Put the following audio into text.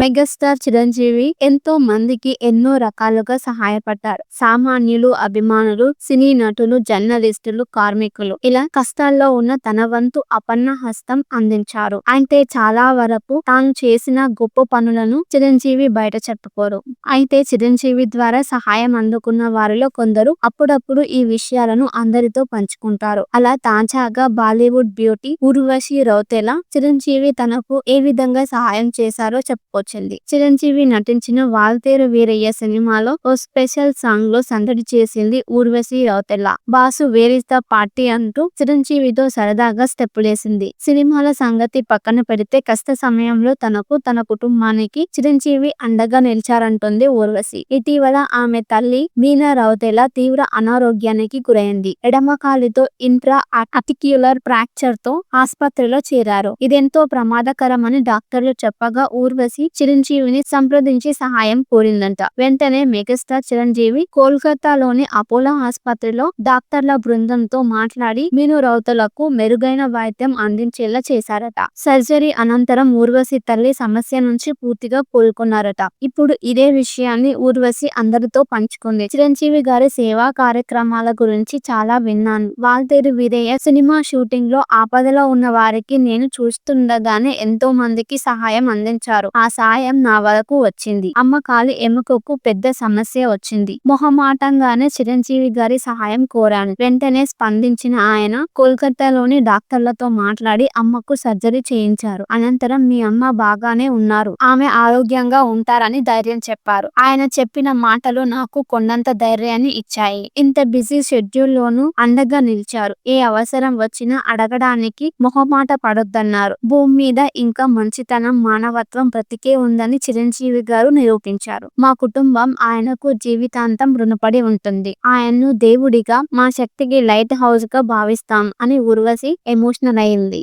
Megastar Chiranjeevi ఎంతో మందికి ఎన్నో రకాలుగా సహాయపడ్డారు. సామాన్యులు అభిమానులు సినీ నటులు జర్నలిస్టులు కార్మికులు. ఇలా కష్టాల్లో ఉన్న తన వంతు అపన్న హస్తం అందించారు. అయితే చాలా వరకు తాను చేసిన గొప్ప పనులను చిరంజీవి బయట చెప్పుకోరు. అయితే చిరంజీవి ద్వారా సహాయం అందుకున్న వారిలో కొందరు అప్పుడప్పుడు ఈ విషయాలను అందరితో పంచుకుంటారు. అలా తాజాగా బాలీవుడ్ బ్యూటీ ఉర్వశి రౌతేలా చిరంజీవి తనకు ఏ విధంగా సహాయం చేశారో వచ్చింది చిరంజీవి నటించిన వాల్తేరు వీరయ్య సినిమాలో ఓ స్పెషల్ సాంగ్లో సందడి చేసింది Urvashi Rautela boss where's the party అంటూ చిరంజీవితో సరదాగా స్టెప్పులేసింది. సినిమాల సంగతి పక్కన పెడితే కష్ట సమయంలో తనకు తన కుటుంబానికి చిరంజీవి అండగా నిలిచారంటుంది ఊర్వశి. ఇటీవల ఆమె తల్లి మీనా రౌతెల తీవ్ర అనారోగ్యానికి గురైంది. ఎడమ కాలితో ఇంట్రా అటిక్యులర్ ఫ్రాక్చర్తో ఆసుపత్రిలో చేరారు. ఇదెంతో ప్రమాదకరమని డాక్టర్లు చెప్పగా ఊర్వశి చిరంజీవిని సంప్రదించి సహాయం కోరిందంట. వెంటనే మెగాస్టార్ చిరంజీవి కోల్కతాలోని అపోలో ఆసుపత్రిలో డాక్టర్ల బృందంతో మాట్లాడి మీను రౌతులకు మెరుగైన వైద్యం అందించేలా చేశారట. సర్జరీ అనంతరం ఊర్వశి తల్లి సమస్య నుంచి పూర్తిగా కోలుకున్నారట. ఇప్పుడు ఇదే విషయాన్ని ఊర్వశి అందరితో పంచుకుంది. చిరంజీవి గారి సేవా కార్యక్రమాల గురించి చాలా విన్నాను. వాల్తేరు వీరయ్య సినిమా షూటింగ్లో ఆపదలో ఉన్న వారికి నేను చూస్తుండగానే ఎంతో మందికి సహాయం అందించారు. ఆ సాయం నా వరకు వచ్చింది. అమ్మ కాలి ఎముకకు పెద్ద సమస్య వచ్చింది. మొహమాటంగానే చిరంజీవి గారి సహాయం కోరాను. వెంటనే స్పందించిన ఆయన కోల్కతాలోని డాక్టర్లతో మాట్లాడి అమ్మకు సర్జరీ చేయించారు. అనంతరం మీ అమ్మ బాగానే ఉన్నారు. ఆమె ఆరోగ్యంగా ఉంటారని ధైర్యం చెప్పారు. ఆయన చెప్పిన మాటలు నాకు కొండంత ధైర్యాన్ని ఇచ్చాయి. ఇంత బిజీ షెడ్యూల్ లోనూ అండగా నిలిచారు. ఏ అవసరం వచ్చినా అడగడానికి మొహమాట పడొద్దన్నారు. భూమి మీద ఇంకా మంచితనం మానవత్వం బ్రతికే ఉందని చిరంజీవి గారు నిరూపించారు. మా కుటుంబం ఆయనకు జీవితాంతం రుణపడి ఉంటుంది. ఆయన్ను దేవుడిగా మా శక్తికి లైట్ హౌస్గా భావిస్తాం అని ఉర్వశి ఎమోషనల్ అయింది.